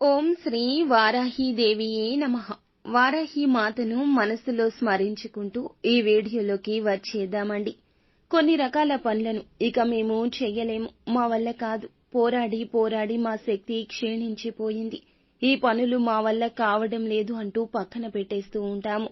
ఓం శ్రీ వారాహీదేవియే నమ. వారాహి మాతను మనసులో స్మరించుకుంటూ ఈ వీడియోలోకి వచ్చేద్దామండి. కొన్ని రకాల పనులను ఇక మేము చెయ్యలేము మా వల్ల కాదు. పోరాడి పోరాడి మా శక్తి క్షీణించిపోయింది. ఈ పనులు మా వల్ల కావడం లేదు అంటూ పక్కన పెట్టేస్తూ ఉంటాము.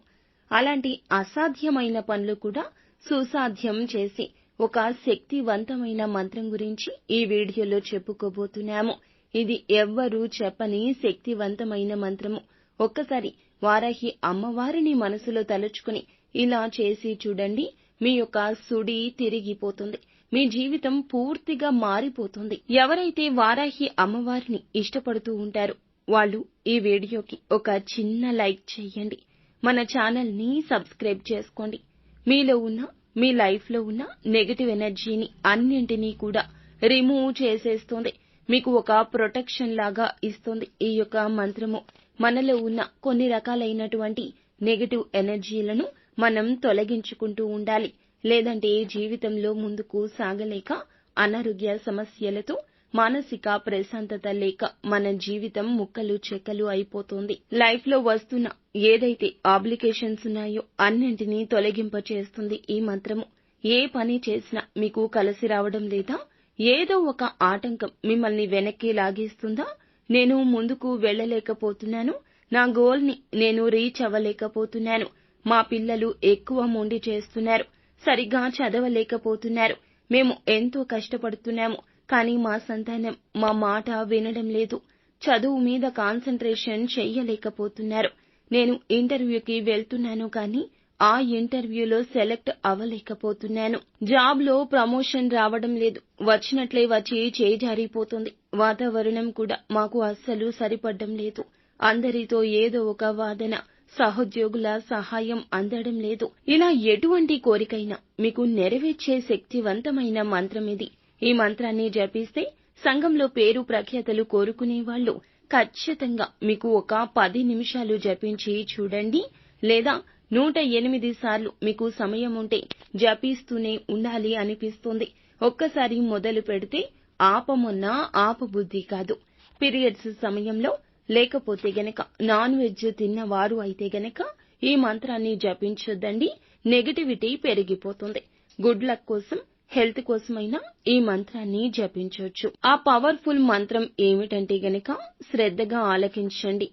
అలాంటి అసాధ్యమైన పనులు కూడా సుసాధ్యం చేసి ఒక శక్తివంతమైన మంత్రం గురించి ఈ వీడియోలో చెప్పుకోబోతున్నాము. ఇది ఎవ్వరూ చెప్పని శక్తివంతమైన మంత్రము. ఒక్కసారి వారాహి అమ్మవారిని మనసులో తలుచుకుని ఇలా చేసి చూడండి మీ యొక్క సుడి తిరిగిపోతుంది. మీ జీవితం పూర్తిగా మారిపోతుంది. ఎవరైతే వారాహి అమ్మవారిని ఇష్టపడుతూ ఉంటారో వాళ్ళు ఈ వీడియోకి ఒక చిన్న లైక్ చేయండి. మన ఛానల్ని సబ్స్క్రైబ్ చేసుకోండి. మీలో ఉన్న మీ లైఫ్లో ఉన్న నెగటివ్ ఎనర్జీని అన్నింటినీ కూడా రిమూవ్ చేసేస్తుంది. మీకు ఒక ప్రొటెక్షన్ లాగా ఇస్తుంది ఈ యొక్క మంత్రము. మనలో ఉన్న కొన్ని రకాలైనటువంటి నెగటివ్ ఎనర్జీలను మనం తొలగించుకుంటూ ఉండాలి. లేదంటే జీవితంలో ముందుకు సాగలేక అనారోగ్య సమస్యలతో మానసిక ప్రశాంతత లేక మన జీవితం ముక్కలు చెక్కలు అయిపోతుంది. లైఫ్లో వస్తున్న ఏదైతే ఆబ్లికేషన్స్ ఉన్నాయో అన్నింటినీ తొలగింపచేస్తుంది ఈ మంత్రము. ఏ పని చేసినా మీకు కలిసి రావడం లేదా ఏదో ఒక ఆటంకం మిమ్మల్ని వెనక్కి లాగేస్తుందా? నేను ముందుకు వెళ్ళలేకపోతున్నాను. నా గోల్ని నేను రీచ్ అవ్వలేకపోతున్నాను. మా పిల్లలు ఎక్కువ మొండి చేస్తున్నారు. సరిగ్గా చదవలేకపోతున్నారు. మేము ఎంతో కష్టపడుతున్నాము. కానీ మా సంతానం మా మాట వినడం లేదు. చదువు మీద కాన్సంట్రేషన్ చెయ్యలేకపోతున్నారు నేను ఇంటర్వ్యూకి వెళ్తున్నాను కానీ ఆ ఇంటర్వ్యూలో సెలెక్ట్ అవ్వలేకపోతున్నాను. జాబ్లో ప్రమోషన్ రావడం లేదు. వచ్చినట్లే వచ్చి చేజారిపోతుంది వాతావరణం కూడా మాకు అస్సలు సరిపడ్డం లేదు. అందరితో ఏదో ఒక వాదన సహోద్యోగుల సహాయం అందడం లేదు. ఇలా ఎటువంటి కోరికైనా మీకు నెరవేర్చే శక్తివంతమైన మంత్రం ఇది. ఈ మంత్రాన్ని జపిస్తే సంఘంలో పేరు ప్రఖ్యాతలు కోరుకునే వాళ్ళు ఖచ్చితంగా మీకు ఒక పది నిమిషాలు జపించి చూడండి. లేదా నూట ఎనిమిది సార్లు మీకు సమయం ఉంటే జపిస్తూనే ఉండాలి అనిపిస్తుంది. ఒక్కసారి మొదలు పెడితే ఆపమన్నా ఆపబుద్ధి కాదు. పీరియడ్స్ సమయంలో లేకపోతే గనక నాన్ వెజ్ తిన్నవారు అయితే గనక ఈ మంత్రాన్ని జపించొద్దండి. నెగటివిటీ పెరిగిపోతుంది. గుడ్ లక్ కోసం హెల్త్ కోసమైనా ఈ మంత్రాన్ని జపించవచ్చు ఆ పవర్ఫుల్ మంత్రం ఏమిటంటే గనక శ్రద్ధగా ఆలకించండి.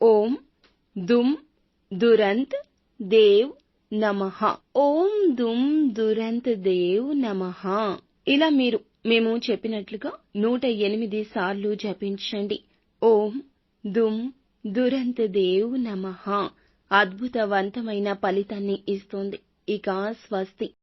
ఓం దుమ్ దురంత్ దేవ్ నమః. ఓం దుమ్ దురంత్ దేవ్ నమః. ఇలా మీరు మేము చెప్పినట్లుగా నూట ఎనిమిది సార్లు జపించండి. ఓం దుమ్ దురంత్ దేవ్ నమః. అద్భుతవంతమైన ఫలితాన్ని ఇస్తుంది. ఇక స్వస్తి.